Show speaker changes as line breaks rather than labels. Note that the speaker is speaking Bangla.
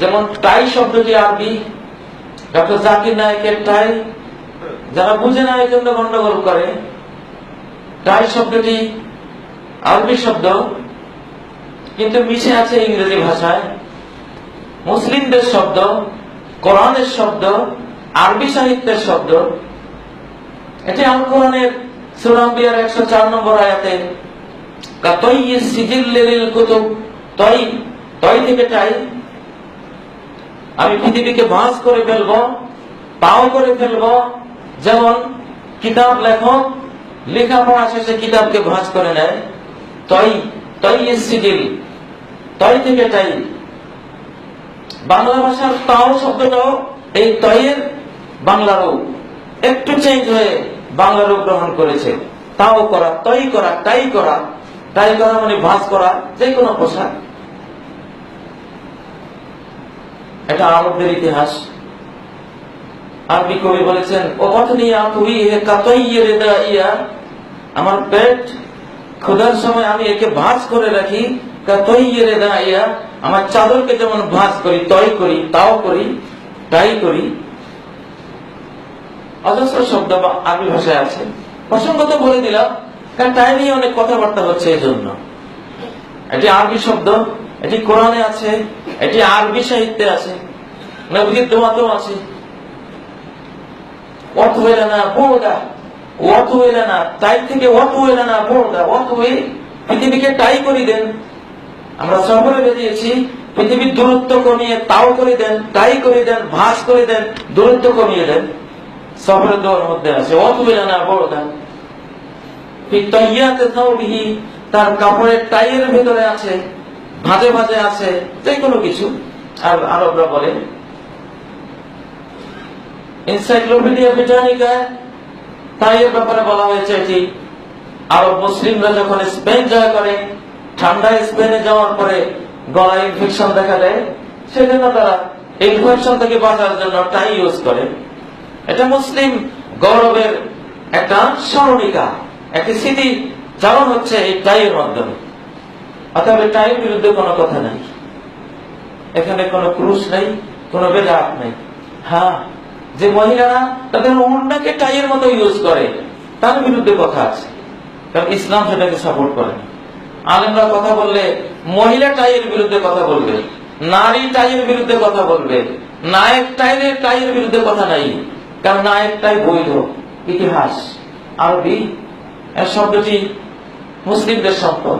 যেমন টাই শব্দটি আরবি, ডক্টর জাকির নায়কের টাই যারা বুঝে না এই জন্য গন্ডগোল করে টাই শব্দটি আরবি শব্দ, কিন্তু মিশে আছে ইংরেজি ভাষায়। মুসলিমদের শব্দ, কোরআনের শব্দ, আরবি সাহিত্যের শব্দ। এটি আল কোরআনের সুরাম্বিয়ার একশো চার নম্বর আয়াতে কাতই সিজিল্লিল কুতুব তই তই থেকে টাই আমি পৃথিবীকে ভাঁজ করে ফেলব, পাও করে ফেলব। যেমন কিতাব লেখক লেখাপড়া শেষে কিতাবকে ভাঁজ করে নেয়। তই তই সিজিল তই থেকে তাই বাংলা ভাষার তাও শব্দটাও এই তয়ের বাংলা রূপ। একটু চেঞ্জ হয়ে বাংলা রূপ গ্রহণ করেছে। তাও করা, তৈ করা তাই করা। তাই করা মানে ভাঁজ করা যে কোনো পোশাক। এটা আরবদের ইতিহাস। আরবি কবি বলেছেন, ও পথনি আতুই হে কাতইয়ে রেদা ইয়া আমার পেট ক্ষুধার সময় আমি একে ভাঁজ করে রাখি। কাতইয়ে রেদা ইয়া আমার চাদরকে যেমন ভাঁজ করি, তয় করি, তাও করি, তাই করি। অজস্র শব্দ বা আরবি ভাষায় আছে। প্রসঙ্গত বলে দিলাম, কারণ তাই নিয়ে অনেক কথাবার্তা হচ্ছে এই জন্য। এটি আরবি শব্দ। এটি কোরআনে আছে, এটি আরবি সাহিত্যে আছে নবীর দোয়াতেও আছে। অত হইলে না বোর্ডা অত হইলে না তাই থেকে অত হইলে না বোর্ডা অত হয়ে পৃথিবীকে টাই করে দেন। আমরা সফরে বেরিয়েছি, পৃথিবীর দূরত্ব কমিয়ে তাও করে দেন টাই করে দেন, ভাস করে দেন, দূরত্ব কমিয়ে দেন। সফরের দোয়ার মধ্যে আছে অত হইলে না বোর্ডা তার কাপড়ের টাইয়ের ভেতরে আছে। ভাজে ভাজে আছে যে কোনো কিছু। আর আরবরা বলে, এনসাইক্লোপিডিয়া ব্রিটানিকা এর ব্যাপারে বলা হয়েছে এটি আরব মুসলিমরা যখন স্পেন জয় করে ঠান্ডা স্পেনে যাওয়ার পরে গলায় ইনফেকশন দেখা দেয়, সেজন্য তারা ইনফেকশন থেকে বাঁচার জন্য টাই ইউজ করে। এটা মুসলিম গৌরবের একটা স্মরণিকা, একটি স্মৃতি চালন হচ্ছে এই টাইয়ের মাধ্যমে। অতএব টাইয়ের বিরুদ্ধে কোনো কথা নাই। এখানে কোনো ক্রুশ নেই, কোনো বেদাত নেই। হ্যাঁ যে মহিলারা তাদের ওড়নাকে টাইয়ের মতো ইউজ করে, তার বিরুদ্ধে কথা আছে। কারণ ইসলাম সেটাকে সাপোর্ট করে আলেমরা কথা বললে মহিলা টাইয়ের বিরুদ্ধে কথা বলবে, নারী টাইয়ের বিরুদ্ধে কথা বলবে, নায়ক টাইয়ের টাইয়ের বিরুদ্ধে কথা নাই। কারণ নায়ক টাই বৈধ, ইতিহাস, আরবি শব্দটি মুসলিমদের সম্পদ